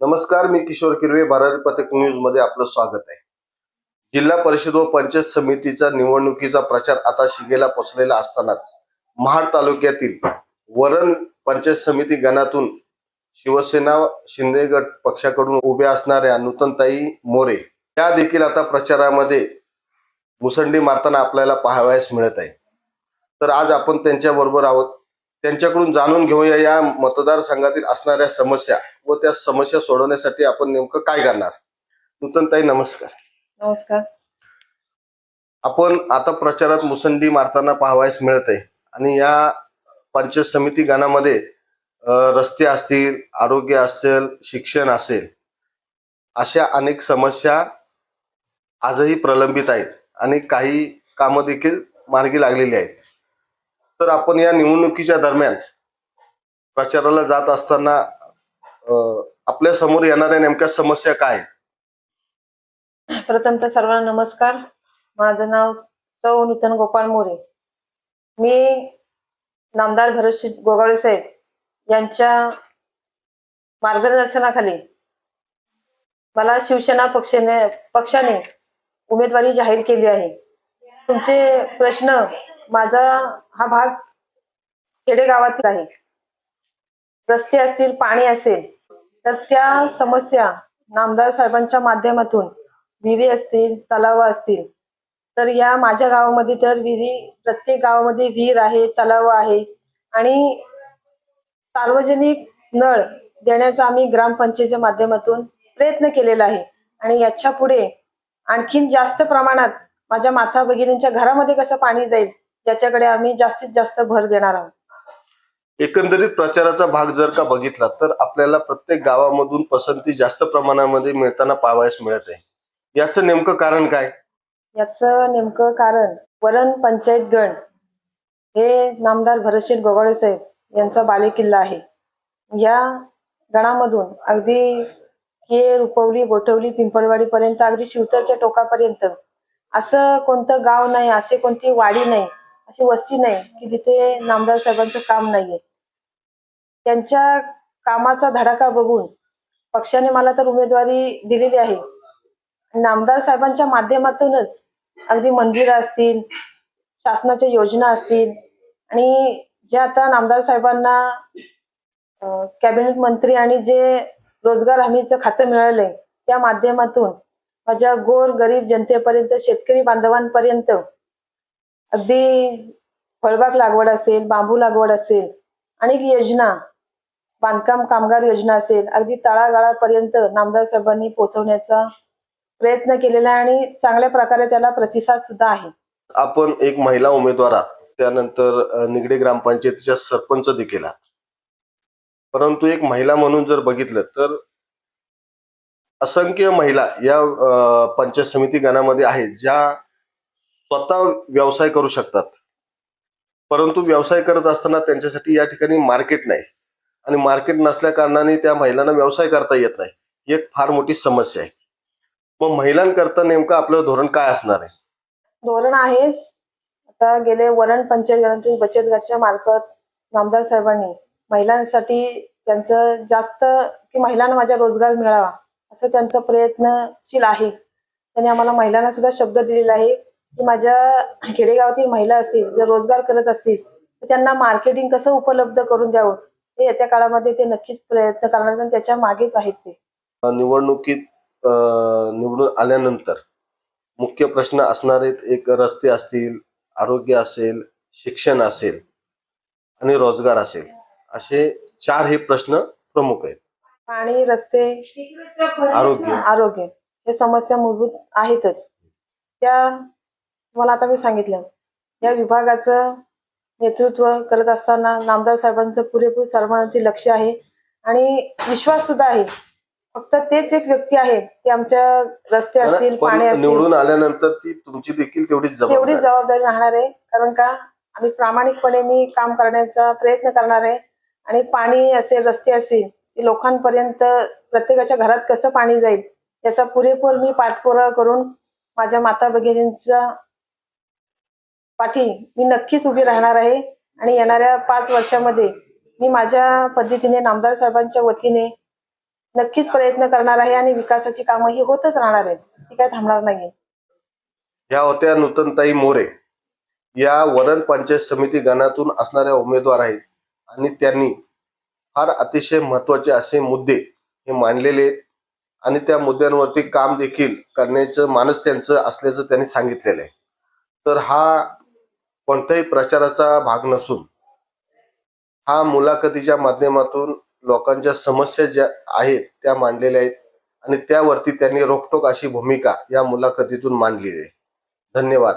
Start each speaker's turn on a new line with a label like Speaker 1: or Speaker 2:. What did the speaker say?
Speaker 1: नमस्कार मी किशोर किरवे बारारी पथक न्यूजमध्ये आपलं स्वागत आहे. जिल्हा परिषद व पंचायत समितीचा निवडणुकीचा प्रचार आता शिगेला पोचलेला असतानाच महाड तालुक्यातील वरण पंचायत समिती गणातून शिवसेना शिंदे गट पक्षाकडून उभ्या असणाऱ्या नूतनताई मोरे त्या देखील आता प्रचारामध्ये मुसंडी मारताना आपल्याला पाहावयास मिळत आहे. तर आज आपण त्यांच्याबरोबर आहोत. त्यांच्याकडून जाणून घेऊया या मतदारसंघातील असणाऱ्या समस्या व त्या समस्या सोडवण्यासाठी आपण नेमकं काय करणार? नूतनताई नमस्कार.
Speaker 2: नमस्कार.
Speaker 1: आपण आता प्रचारात मुसंडी मारताना पाहावयास मिळत आहे आणि या पंचायत समिती गणामध्ये रस्ते असतील आरोग्य असेल शिक्षण असेल अशा अनेक समस्या आजही प्रलंबित आहेत आणि काही कामं देखील मार्गी लागलेली आहेत. तर आपण या निवडणुकीच्या दरम्यान प्रचाराला जात असताना आपल्यासमोर येणाऱ्या नेमक्या समस्या काय
Speaker 2: प्रथम तर सर्वांना नमस्कार. माझं नाव सौ नूतन गोपाळ मोरे. मी नामदार भरतशी गोगावळे साहेब यांच्या मार्गदर्शनाखाली मला शिवसेना पक्षाने पक्षाने उमेदवारी जाहीर केली आहे. तुमचे प्रश्न माझा हा भाग खेडेगावातील आहे. रस्ते असतील पाणी असेल तर त्या समस्या नामदार साहेबांच्या माध्यमातून विहिरी असतील तलाव असतील तर या माझ्या गावामध्ये तर विहिरी प्रत्येक गावामध्ये विहीर आहे तलाव आहे आणि सार्वजनिक नळ देण्याचा आम्ही ग्रामपंचायतीच्या माध्यमातून प्रयत्न केलेला आहे. आणि याच्यापुढे आणखीन जास्त प्रमाणात माझ्या माता भगिनींच्या घरामध्ये कसं पाणी जाईल याच्याकडे आम्ही जास्तीत जास्त भर देणार आहोत.
Speaker 1: एकंदरीत प्रचाराचा भाग जर का बघितला तर आपल्याला प्रत्येक गावामधून पसंती जास्त प्रमाणामध्ये मिळताना पाहावयास मिळत आहे. याचं नेमकं कारण काय?
Speaker 2: याचं नेमकं कारण वरण पंचायत गण हे नामदार भरतशेठ गोगावळे साहेब यांचा बालेकिल्ला आहे. या गणामधून अगदी के रुपवली गोठवली पिंपळवाडी पर्यंत अगदी शिवतरच्या टोकापर्यंत असं कोणतं गाव नाही असे कोणती वाडी नाही. अशी वस्ती नाही की जिथे नामदार साहेबांचं काम नाहीये. त्यांच्या कामाचा धडाका बघून पक्षाने मला तर उमेदवारी दिलेली आहे. नामदार साहेबांच्या माध्यमातूनच अगदी मंदिरं असतील शासनाच्या योजना असतील आणि जे आता नामदार साहेबांना कॅबिनेट मंत्री आणि जे रोजगार हमीचं खातं मिळालंय त्या माध्यमातून माझ्या गोर गरीब जनतेपर्यंत शेतकरी बांधवांपर्यंत अगदी फळबाग लागवड असेल बांबू लागवड असेल अनेक योजना बांधकाम कामगार योजना असेल अगदी तळागाळापर्यंत नामदार साहेबांनी पोहोचवण्याचा प्रयत्न केलेला आहे आणि चांगल्या प्रकारे त्याला प्रतिसाद सुद्धा आहे.
Speaker 1: आपण एक महिला उमेदवार त्यानंतर निगडे निगडी ग्रामपंचायतीच्या सरपंच देखील परंतु एक महिला म्हणून जर बघितलं तर असंख्य महिला या पंचायत समिती गणामध्ये आहेत ज्या स्वतः व्यवसाय करू शकतात. परंतु व्यवसाय करत असताना त्यांच्यासाठी या ठिकाणी मार्केट नाही. आणि मार्केट नसल्या कारणाने त्या महिलांना व्यवसाय करता येत नाही. ही एक फार मोठी समस्या आहे. मग महिलांकरता नेमकं आपलं धोरण काय असणार आहे?
Speaker 2: धोरण आहेच. आता गेले वरण पंचायत बचत गटच्या मार्फत नामदार साहेबांनी महिलांसाठी त्यांचं जास्त की महिलांना माझा रोजगार मिळावा असं त्यांचा प्रयत्नशील आहे. त्यांनी आम्हाला महिलांना सुद्धा शब्द दिलेला आहे. की माझ्या खेडेगावातील महिला असतील जर रोजगार करत असतील तर त्यांना मार्केटिंग कसं उपलब्ध करून द्यावं? हे येत्या काळामध्ये ते नक्कीच प्रयत्न करणार आणि त्याच्या मागेच आहेत ते.
Speaker 1: निवडणुकीत निवडून आल्यानंतर मुख्य प्रश्न असणारे एक रस्ते असतील आरोग्य असेल शिक्षण असेल आणि रोजगार असेल असे चार हे प्रश्न प्रमुख आहेत.
Speaker 2: पाणी रस्ते
Speaker 1: आरोग्य.
Speaker 2: आरोग्य हे समस्या मूलभूत आहेतच. त्या तुम्हाला आता मी सांगितलं. या विभागाचं नेतृत्व करत असताना नामदार साहेबांचं पुरेपूर सर्वांवरती लक्ष आहे. आणि विश्वास सुद्धा आहे. फक्त तेच एक व्यक्ती आहे. ते आमच्या रस्ते असतील
Speaker 1: पण
Speaker 2: असतील.
Speaker 1: निवडून आल्यानंतर ती तुमची देखील तेवढीच
Speaker 2: तेवढी
Speaker 1: जबाबदारी
Speaker 2: राहणार आहे. कारण का? आम्ही प्रामाणिकपणे मी काम करण्याचा प्रयत्न करणार आहे. आणि पाणी असेल रस्ते असतील ते लोकांपर्यंत प्रत्येकाच्या घरात कसं पाणी जाईल याचा पुरेपूर मी पाठपुरावा करून माझ्या माता भगिनींचा पाठी मी नक्कीच उभी राहणार आहे आणि येणाऱ्या पाच वर्षामध्ये मी माझ्या पद्धतीने नामदार साहेबांच्या वतीने नक्कीच प्रयत्न करणार आहे आणि विकासाची कामं ही होतच राहणार आहेत. ती काय थांबणार नाहीये.
Speaker 1: ह्या होत्या नूतनताई मोरे. या वरण पंचायत समिती गणातून असणाऱ्या उमेदवार आहेत आणि त्यांनी फार अतिशय महत्त्वाचे असे मुद्दे हे मांडलेले आहेत आणि त्या मुद्द्यांवरती काम देखील करण्याचं मानस त्यांचं असल्याचं त्यांनी सांगितलेलं आहे. तर हा कोणत्याही प्रचाराचा भाग नसून हा मुलाखतीच्या माध्यमातून लोकांच्या समस्या ज्या आहेत त्या मांडलेल्या आहेत आणि त्यावरती त्यांनी रोखटोक अशी भूमिका या मुलाखतीतून मांडली आहे. धन्यवाद.